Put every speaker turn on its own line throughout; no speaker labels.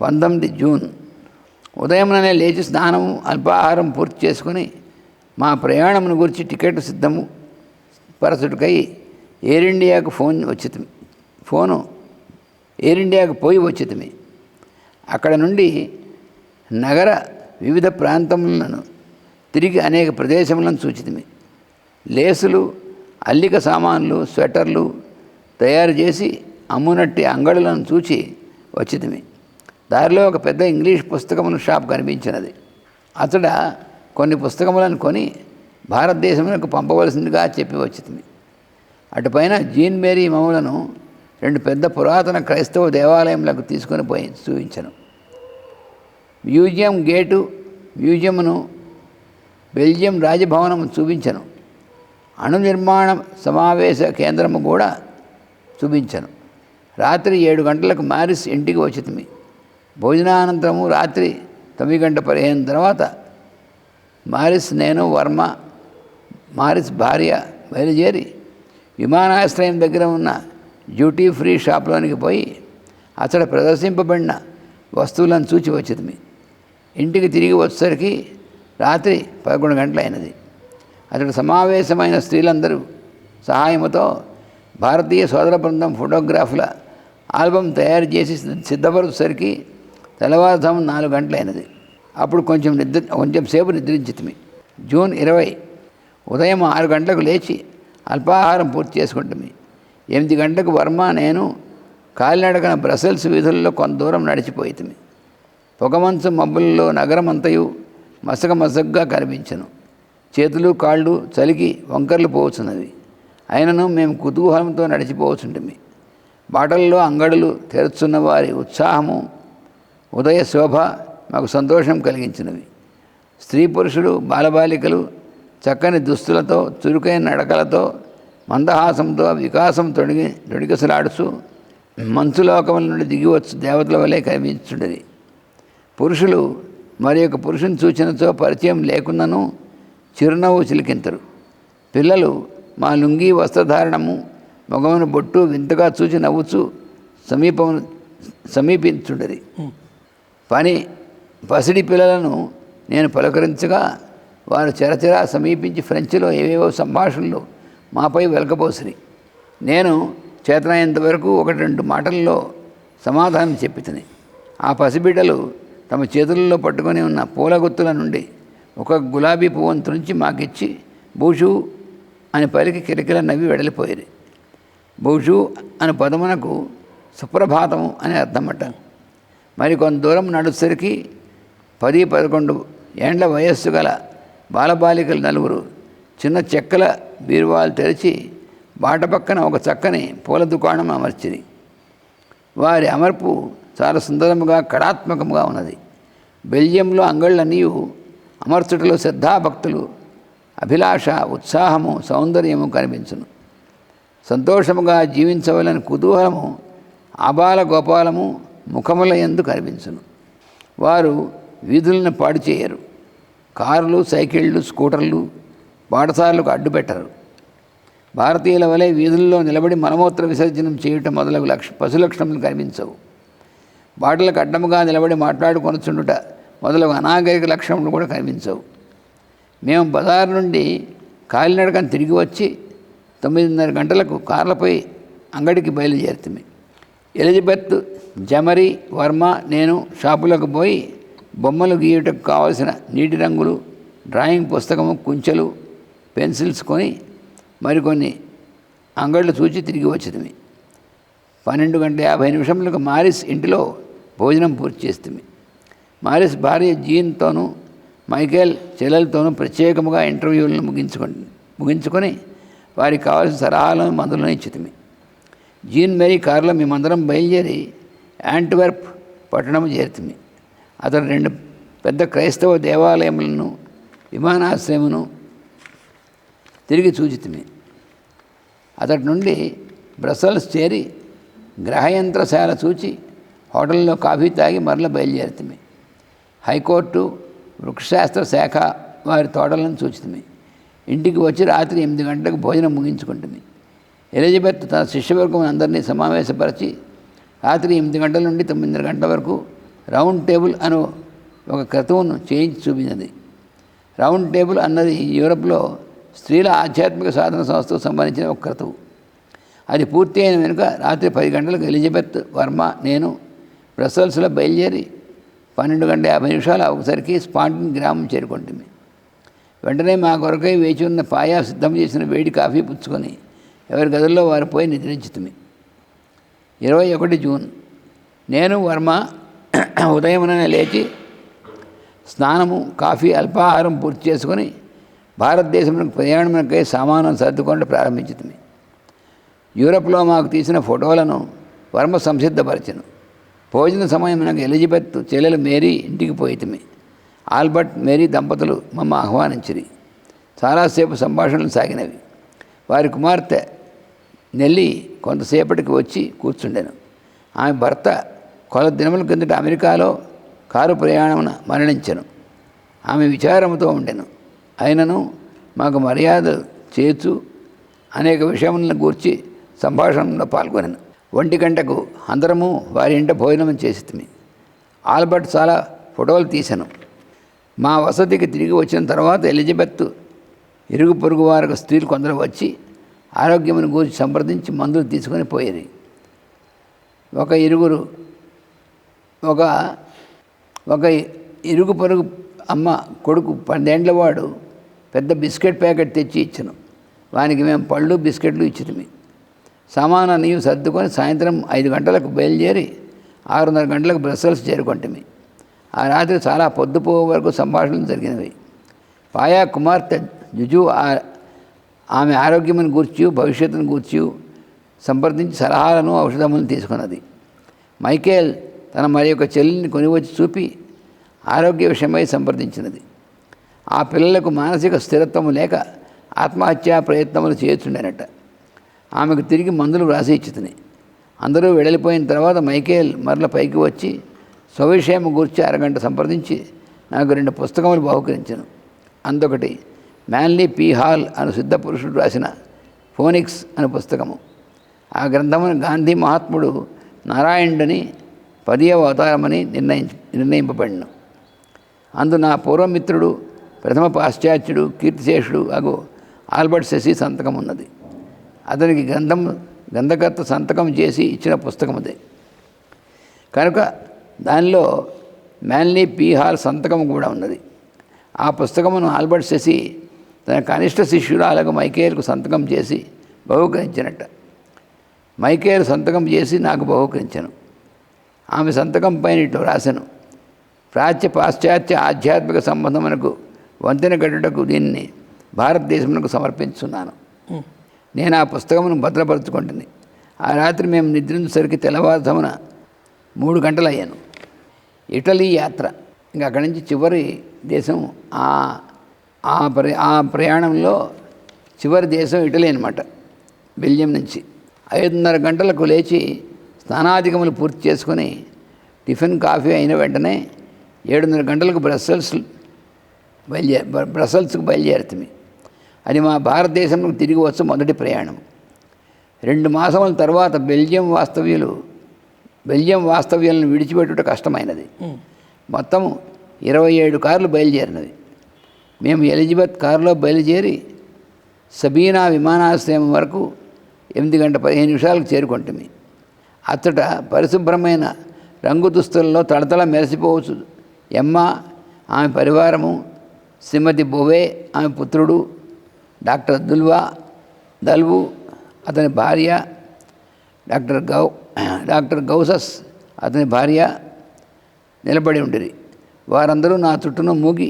పంతొమ్మిది జూన్. ఉదయంలోనే లేచి స్నానము అల్పాహారం పూర్తి చేసుకుని మా ప్రయాణమును గురించి టికెట్ సిద్ధము. పరచుటకై ఎయిర్ ఇండియాకు ఫోన్ వచ్చితమి. ఫోను ఎయిర్ ఇండియాకు పోయి వచ్చితమి. అక్కడ నుండి నగర వివిధ ప్రాంతములను తిరిగి అనేక ప్రదేశములను సూచితమి. లేసులు అల్లిక సామాన్లు స్వెటర్లు తయారు చేసి అమ్మునట్టి అంగడులను చూచి వచ్చితిమి. దారిలో ఒక పెద్ద ఇంగ్లీష్ పుస్తకముల షాప్ కనిపించినది. అతడ కొన్ని పుస్తకములను కొని భారతదేశంలోకి పంపవలసిందిగా చెప్పి వచ్చింది. అటుపైన జీన్ మేరీ మమ్మలను రెండు పెద్ద పురాతన క్రైస్తవ దేవాలయంలోకి తీసుకొని పోయి చూపించను. మ్యూజియం గేటు మ్యూజియంను బెల్జియం రాజభవనము చూపించను. అణు నిర్మాణ సమావేశ కేంద్రము కూడా చూపించను. రాత్రి ఏడు గంటలకు మారిస్ ఇంటికి వచ్చింది. భోజనానంతరము రాత్రి తొమ్మిది గంట పదిహేను తర్వాత మారిస్ నేను వర్మ మారిస్ భార్య బయలుదేరి విమానాశ్రయం దగ్గర ఉన్న డ్యూటీ ఫ్రీ షాప్లోనికి పోయి అతడు ప్రదర్శింపబడిన వస్తువులను చూచి వచ్చింది. ఇంటికి తిరిగి వచ్చేసరికి రాత్రి పదకొండు గంటలైనది. అతడు సమావేశమైన స్త్రీలందరూ సహాయముతో భారతీయ సోదర బృందం ఫోటోగ్రాఫ్ల ఆల్బమ్ తయారు చేసి సిద్ధపరచేసరికి తెల్లవారుజాము నాలుగు గంటలైనది. అప్పుడు కొంచెం నిద్ర కొంచెం సేపు నిద్రించితిమి. జూన్ ఇరవై ఉదయం ఆరు గంటలకు లేచి అల్పాహారం పూర్తి చేసుకుంటుంది. ఎనిమిది గంటలకు వర్మ నేను కాలినడకన బ్రసెల్స్ వీధుల్లో కొంత దూరం నడిచిపోయితిమి. పొగమంచు మబ్బుల్లో నగరం అంతయు మసక మసగ్గా కనిపించను. చేతులు కాళ్ళు చలికి వంకర్లు పోవచ్చున్నవి అయినను మేము కుతూహలంతో నడిచిపోవచ్చుంటిమి బాటల్లో అంగడులు తెరుచున్న వారి ఉత్సాహము ఉదయ శోభ మాకు సంతోషం కలిగించినవి. స్త్రీ పురుషులు బాలబాలికలు చక్కని దుస్తులతో చురుకైన నడకలతో మందహాసంతో వికాసం తొడిగి తొడిగసలాడుచు మంచులోకముల నుండి దిగివచ్చు దేవతల వలె కనిపించుండేది పురుషులు మరి యొక్క పురుషుని సూచనతో పరిచయం లేకుండాను చిరునవ్వు చిలికింతరు. పిల్లలు మా లుంగి వస్త్రధారణము మగమును బొట్టు వింతగా చూచి నవ్వుచు సమీపమును సమీపించుండది. పని పసిడి పిల్లలను నేను పలకరించగా వారు చెరచెరా సమీపించి ఫ్రెంచ్లో ఏవేవో సంభాషణలు మాపై వెలకబోసిరి. నేను చేతనైనంత వరకు ఒకటి రెండు మాటల్లో సమాధానం చెప్పితిని. ఆ పసిబిడ్డలు తమ చేతుల్లో పట్టుకొని ఉన్న పూల గుత్తుల నుండి ఒక గులాబీ పువ్వును తుంచి మాకిచ్చి భూషు అని పలికి కిరకిర నవ్వి వెడలిపోయేది భూషు అని పదమునకు సుప్రభాతము అని అర్థమట. మరి కొంత దూరం నడుసరికి పది పదకొండు ఏండ్ల వయస్సు గల బాలబాలికలు నలుగురు చిన్న చెక్కల బీరువాలు తెరిచి బాట పక్కన ఒక చక్కని పూల దుకాణం అమర్చిరి వారి అమర్పు చాలా సుందరముగా కళాత్మకముగా ఉన్నది. బెల్జియంలో అంగళ్ళన్నీ అమర్చుటలో శ్రద్ధాభక్తులు అభిలాష ఉత్సాహము సౌందర్యము కనిపించును. సంతోషముగా జీవించవలని కుతూహలము ఆబాల గోపాలము ముఖముల ఎందు కనిపించును. వారు వీధులను పాడు చేయరు. కార్లు సైకిళ్ళు స్కూటర్లు పాఠశాలకు అడ్డుపెట్టరు భారతీయుల వలె వీధుల్లో నిలబడి మలమూత్ర విసర్జనం చేయటం మొదలగు లక్ష పశులక్షణములు కనిపించవు. బాటలకు అడ్డముగా నిలబడి మాట్లాడుకొనుచుండుట మొదలగు అనాగరిక లక్షణములు కూడా కనిపించవు. మేము బజారు నుండి కాలినడకని తిరిగి వచ్చి తొమ్మిదిన్నర గంటలకు కార్లపై అంగడికి బయలుదేరుతుంది ఎలిజబెత్ జమరి వర్మ నేను షాపులకు పోయి బొమ్మలు గీయటకు కావలసిన నీటి రంగులు డ్రాయింగ్ పుస్తకము కుంచెలు పెన్సిల్స్ కొని మరికొన్ని అంగళ్ళు చూచి తిరిగి వచ్చింది పన్నెండు గంటల యాభై నిమిషములకు మారిస్ ఇంటిలో భోజనం పూర్తి చేస్తుంది మారిస్ భార్య జీన్తోనూ మైకేల్ చెల్లెలతోనూ ప్రత్యేకముగా ఇంటర్వ్యూలను ముగించుకొని ముగించుకొని వారికి కావాల్సిన సలహాలను మందులను ఇచ్చింది జీన్ మేరీ కారులో మేమందరం బయలుదేరి యాంట్వర్ప్ పట్టణం చేరుతుంది అతను రెండు పెద్ద క్రైస్తవ దేవాలయములను విమానాశ్రయమును తిరిగి చూచితిమి. అతడి నుండి బ్రసల్స్ చేరి గ్రహయంత్రశాల చూచి హోటల్లో కాఫీ తాగి మరల బయలుదేరుతుంది హైకోర్టు వృక్షశాస్త్ర శాఖ వారి తోటలను చూచితిమి. ఇంటికి వచ్చి రాత్రి ఎనిమిది గంటలకు భోజనం ముగించుకుంటుంది ఎలిజబెత్ తన శిష్యవర్గం అందరినీ సమావేశపరిచి రాత్రి ఎనిమిది గంటల నుండి తొమ్మిది గంటల వరకు రౌండ్ టేబుల్ అను ఒక క్రతువును చేయించి చూపించింది. రౌండ్ టేబుల్ అన్నది యూరప్లో స్త్రీల ఆధ్యాత్మిక సాధన సంస్థకు సంబంధించిన ఒక క్రతువు. అది పూర్తి అయిన వెనుక రాత్రి పది గంటలకు ఎలిజబెత్ వర్మ నేను బ్రసల్స్లో బయలుదేరి పన్నెండు గంటల యాభై నిమిషాలు ఒకసారికి స్పాంటిన్ గ్రామం చేరుకుంటుంది. వెంటనే మా కొరకై వేచి ఉన్న పాయా సిద్ధం చేసిన వేడి కాఫీ పుచ్చుకొని ఎవరి గదుల్లో వారు పోయి నిద్రించుతుంది. ఇరవై ఒకటి జూన్ నేను వర్మ ఉదయముననే లేచి స్నానము కాఫీ అల్పాహారం పూర్తి చేసుకొని భారతదేశంలో ప్రయాణమునకై సామానం సర్దుకొని ప్రారంభించుతుంది యూరప్లో మాకు తీసిన ఫోటోలను వర్మ సంసిద్ధపరిచను. భోజన సమయమునకు ఎలిజబెత్ చెల్లెలు మేరీ ఇంటికి పోయితమి. ఆల్బర్ట్ మేరీ దంపతులు మమ్మ ఆహ్వానించిరి. చాలాసేపు సంభాషణలు సాగినవి. వారి కుమార్తె నెల్లి కొంతసేపటికి వచ్చి కూర్చుండెను. ఆమె భర్త కొల దినముల కిందట అమెరికాలో కారు ప్రయాణమున మరణించను. ఆమె విచారముతో ఉండెను. అయినను మాకు మర్యాద చేచు అనేక విషయములను గూర్చి సంభాషణలో పాల్గొనను. ఒంటి గంటకు అందరము వారి ఇంట భోజనం చేసితిమి. ఆల్బర్ట్ చాలా ఫోటోలు తీశాను మా వసతికి తిరిగి వచ్చిన తర్వాత ఎలిజబెత్ ఇరుగు పొరుగు వారికి స్త్రీలు కొందరు వచ్చి ఆరోగ్యమును గురించి సంప్రదించి మందులు తీసుకొని పోయేది ఒక ఇరుగురు ఒక ఒక ఇరుగు పొరుగు అమ్మ కొడుకు పన్నెండ్లవాడు పెద్ద బిస్కెట్ ప్యాకెట్ తెచ్చి ఇచ్చాను. వానికి మేము పళ్ళు బిస్కెట్లు ఇచ్చినవి సామాను నీవు సర్దుకొని సాయంత్రం ఐదు గంటలకు బయలుదేరి ఆరున్నర గంటలకు బ్రస్సల్స్ చేరుకుంటమి. ఆ రాత్రి చాలా పొద్దుపో వరకు సంభాషణలు జరిగినవి. పాయా కుమార్తె జుజు ఆమె ఆరోగ్యమును గూర్చి భవిష్యత్తును గూర్చి సంప్రదించి సలహాలను ఔషధములను తీసుకున్నది. మైకేల్ తన మరి యొక్క చెల్లిని కొనివచ్చి చూపి ఆరోగ్య విషయమై సంప్రదించినది. ఆ పిల్లలకు మానసిక స్థిరత్వము లేక ఆత్మహత్యా ప్రయత్నములు చేస్తుండేనట ఆమెకు తిరిగి మందులు వ్రాసి ఇచ్చుతుంది అందరూ వెళ్ళిపోయిన తర్వాత మైకేల్ మరల పైకి వచ్చి స్వవిషయం గూర్చి అరగంట సంప్రదించి నాకు రెండు పుస్తకములు బహుకరించను. అందొకటి మ్యాన్లీ పీ హాల్ అను సిద్ధ పురుషుడు రాసిన ఫోనిక్స్ అనే పుస్తకము. ఆ గ్రంథమును గాంధీ మహాత్ముడు నారాయణుడని పదియవ అవతారమని నిర్ణయి నిర్ణయింపబడిన. అందు నా పూర్వమిత్రుడు ప్రథమ పాశ్చాత్యుడు కీర్తిశేషుడు అగు ఆల్బర్ట్ శశి సంతకం ఉన్నది అతనికి గ్రంథం గ్రంథకర్త సంతకం చేసి ఇచ్చిన పుస్తకం అదే కనుక దానిలో మ్యాన్లీ పీ హాల్ సంతకం కూడా ఉన్నది. ఆ పుస్తకమును ఆల్బర్ట్ శశి తన కనిష్ట శిష్యురాలకు మైకేల్కు సంతకం చేసి బహుకరించినట్ట. మైకేల్ సంతకం చేసి నాకు బహుకరించను. ఆమె సంతకం పైన ఇటు రాశాను. ప్రాచ్య పాశ్చాత్య ఆధ్యాత్మిక సంబంధమునకు వంతెన కట్టుటకు దీన్ని భారతదేశమునకు సమర్పించున్నాను నేను ఆ పుస్తకమును భద్రపరుచుకుంటుంది ఆ రాత్రి మేము నిద్రించేసరికి తెల్లవారుజామున మూడు గంటలు అయ్యాను ఇటలీ యాత్ర. ఇంకా అక్కడి నుంచి చివరి దేశం ఆ ఆ ప్ర ఆ ప్రయాణంలో చివరి దేశం ఇటలీ అనమాట బెల్జియం నుంచి. ఐదున్నర గంటలకు లేచి స్నానాధికములు పూర్తి చేసుకొని టిఫిన్ కాఫీ అయిన వెంటనే ఏడున్నర గంటలకు బ్రస్సెల్స్ బయలుదేరి బ్ర- బ్రసెల్స్కు బయలుదేరుతుంది. అది మా భారతదేశంలో తిరిగి వచ్చే మొదటి ప్రయాణం. రెండు మాసముల తర్వాత బెల్జియం వాస్తవ్యులు బెల్జియం వాస్తవ్యాలను విడిచిపెట్టుట కష్టమైనది. మొత్తం ఇరవై ఏడు కార్లు బయలుదేరినవి మేము ఎలిజబెత్ కారులో బయలుదేరి సబీనా విమానాశ్రయం వరకు ఎనిమిది గంట పదిహేను నిమిషాలకు చేరుకుంటుంది అచ్చట పరిశుభ్రమైన రంగు దుస్తులలో తడతల మెరిసిపోవచ్చు. ఎమ్మ ఆమె పరివారము శ్రీమతి బొవే ఆమె పుత్రుడు డాక్టర్ దుల్వా దల్వు అతని భార్య డాక్టర్ గౌ డాక్టర్ గౌసస్ అతని భార్య నిలబడి ఉండేది వారందరూ నా చుట్టూను మూగి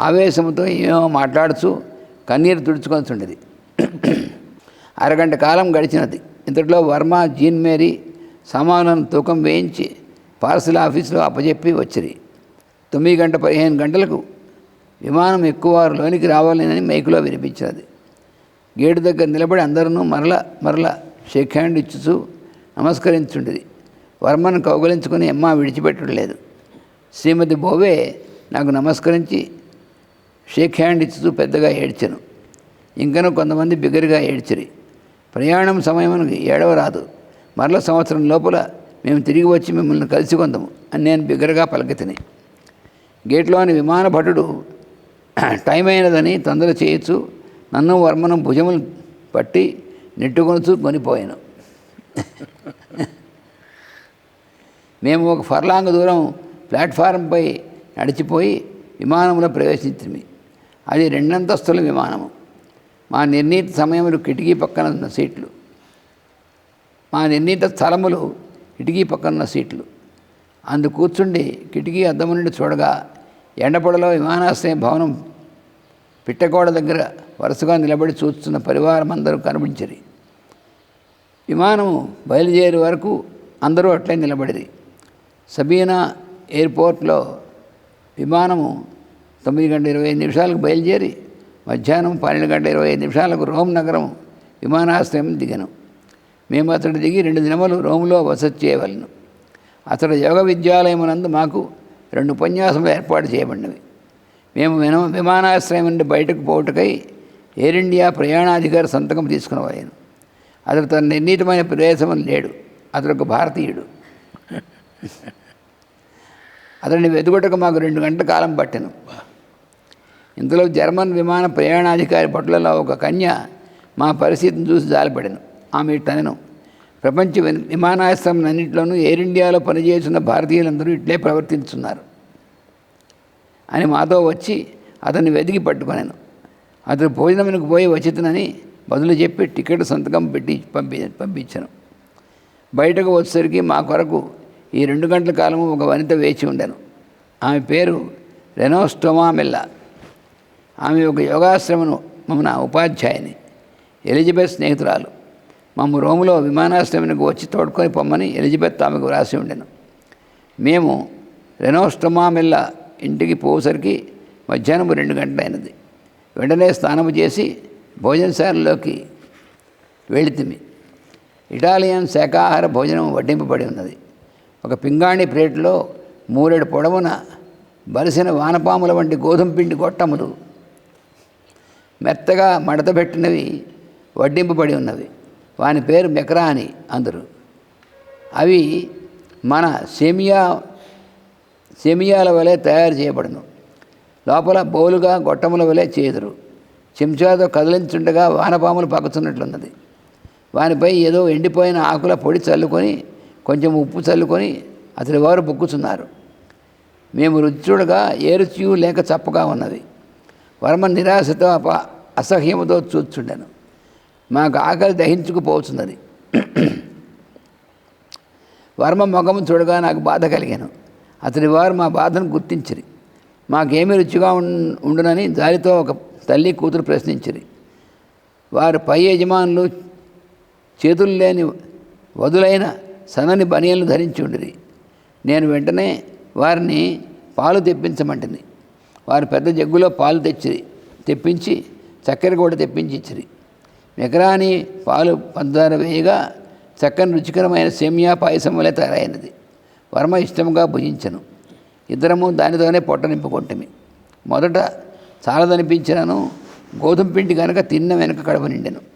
ఆవేశంతో ఏమో మాట్లాడుచు కన్నీరు తుడుచుకొనిచుండేది అరగంట కాలం గడిచినది. ఇంతట్లో వర్మ జీన్ మేరీ సామాన్లను తూకం వేయించి పార్సల్ ఆఫీసులో అప్పజెప్పి వచ్చిరి. తొమ్మిది గంట పదిహేను గంటలకు విమానం ఎక్కువ వారు లోనికి రావాలని మైకులో వినిపించినది గేటు దగ్గర నిలబడి అందరూ మరల మరల షేక్ హ్యాండ్ ఇచ్చుచూ నమస్కరించుండేది వర్మను కౌగలించుకుని అమ్మ విడిచిపెట్టలేదు శ్రీమతి బోవే నాకు నమస్కరించి షేక్ హ్యాండ్ ఇచ్చుతూ పెద్దగా ఏడ్చను. ఇంకనూ కొంతమంది బిగ్గరగా ఏడ్చిరి. ప్రయాణం సమయం ఏడవ రాదు మరల సంవత్సరం లోపల మేము తిరిగి వచ్చి మిమ్మల్ని కలిసి కొందాము అని నేను బిగ్గరగా పలకెతిని గేట్లోని విమాన భటుడు టైం అయినదని తొందర చేయొచ్చు నన్ను వర్మను భుజములు పట్టి నెట్టుకొనుచు కొనిపోయాను. మేము ఒక ఫర్లాంగ్ దూరం ప్లాట్ఫారంపై నడిచిపోయి విమానంలో ప్రవేశించింది అది రెండంతస్తుల విమానము. మా నిర్ణీత సమయంలో కిటికీ పక్కన ఉన్న సీట్లు. మా నిర్ణీత స్థలములు కిటికీ పక్కన ఉన్న సీట్లు. అందు కూర్చుండి కిటికీ అద్దము నుండి చూడగా ఎండపొడలో విమానాశ్రయ భవనం పిట్టగోడ దగ్గర వరుసగా నిలబడి చూస్తున్న పరివారం అందరూ కనిపించరు. విమానము బయలుదేరే వరకు అందరూ అట్లే నిలబడిరి. సబీనా ఎయిర్పోర్ట్లో విమానము తొమ్మిది గంట ఇరవై ఐదు నిమిషాలకు బయలుదేరి మధ్యాహ్నం పన్నెండు గంట ఇరవై ఐదు నిమిషాలకు రోమ్ నగరం విమానాశ్రయం దిగను. మేము అతడు దిగి రెండు దినములు రోములో వసతి చేయవలను. అతడు యోగ విద్యాలయమునందు మాకు రెండు ఉపన్యాసములు ఏర్పాటు చేయబడినవి. మేము విన విమానాశ్రయం నుండి బయటకు పోవుటకై ఎయిర్ ఇండియా ప్రయాణాధికారి సంతకం తీసుకునేవాయను అతడు తన నిర్ణీతమైన ప్రదేశం లేడు. అతడు ఒక భారతీయుడు. అతడిని వెతుకుటకు మాకు రెండు గంటల కాలం పట్టెను. ఇంతలో జర్మన్ విమాన ప్రయాణాధికారి పట్లలో ఒక కన్య మా పరిస్థితిని చూసి జాలిపడాను. ఆమె ఇట్టనెను ప్రపంచ వి- విమానాశ్రయం అన్నింటిలోనూ ఎయిర్ ఇండియాలో పనిచేస్తున్న భారతీయులందరూ ఇట్లే ప్రవర్తిస్తున్నారు అని మాతో వచ్చి అతన్ని వెతికి పట్టుకున్నాను అతను భోజనమునికి పోయి వచ్చితనని బదులు చెప్పి టికెట్ సంతకం పెట్టి పంపి పంపించాను. బయటకు వచ్చేసరికి మా కొరకు ఈ రెండు గంటల కాలము ఒక వనిత వేచి ఉండాను. ఆమె పేరు రెనోస్టోమా మెల్లా. ఆమె ఒక యోగాశ్రమను మమ్మన ఉపాధ్యాయుని. ఎలిజబెత్ స్నేహితురాలు. మమ్మ రోములో విమానాశ్రయానికి వచ్చి తోడుకొని పొమ్మని ఎలిజబెత్ ఆమెకు వ్రాసి ఉండెను. మేము రెనోస్టమామిల్ల ఇంటికి పోసరికి మధ్యాహ్నం రెండు గంటలైనది. వెంటనే స్నానము చేసి భోజనశాలలోకి వెళితిమి ఇటాలియన్ శాఖాహార భోజనం వడ్డింపబడి ఉన్నది. ఒక పింగాణి ప్లేట్లో మూరెడు పొడవున బలిసిన వానపాముల వంటి గోధుమ పిండి గొట్టములు మెత్తగా మడతబెట్టినవి వడ్డింపబడి ఉన్నవి. వాని పేరు మెక్రాని అందరు. అవి మన సేమియా సేమియాల వలె తయారు చేయబడను. లోపల బౌలుగా గొట్టముల వలె చేదురు. చెంచాతో కదిలించుండగా వానపాములు పక్కుతున్నట్లున్నది వానిపై ఏదో ఎండిపోయిన ఆకుల పొడి చల్లుకొని కొంచెం ఉప్పు చల్లుకొని అతడి వారు బుక్కుతున్నారు మేము రుచి చూడగా ఏ రుచియు లేక చప్పగా ఉన్నది. వర్మ నిరాశతో అప అసహ్యముతో చూచుండెను. మాకు ఆకలి దహించుకుపోతున్నది. వర్మ ముఖము చూడగా నాకు బాధ కలిగాను. అతని వారు మా బాధను గుర్తించిరి. మాకేమీ రుచిగా ఉండునని దారితో ఒక తల్లి కూతురు ప్రశ్నించిరి. వారు పై యజమానులు చేతులు లేని వదులైన సన్నని బనియలను ధరించి ఉండిరి. నేను వెంటనే వారిని పాలు తెప్పించమంటుంది వారు పెద్ద జగ్గులో పాలు తెచ్చిరి తెప్పించి చక్కెర కూడా తెప్పించి ఇచ్చిరి మెకరాని పాలు పంచదార వేయగా చక్కని రుచికరమైన సేమియా పాయసం వలె తయారైనది. వర్మ ఇష్టముగా భుజించను. ఇద్దరము దానితోనే పొట్ట నింపుకుంటమి. మొదట చాలదనిపించినను. గోధుమ పిండి కనుక తిన్న వెనుక కడప నిండెను.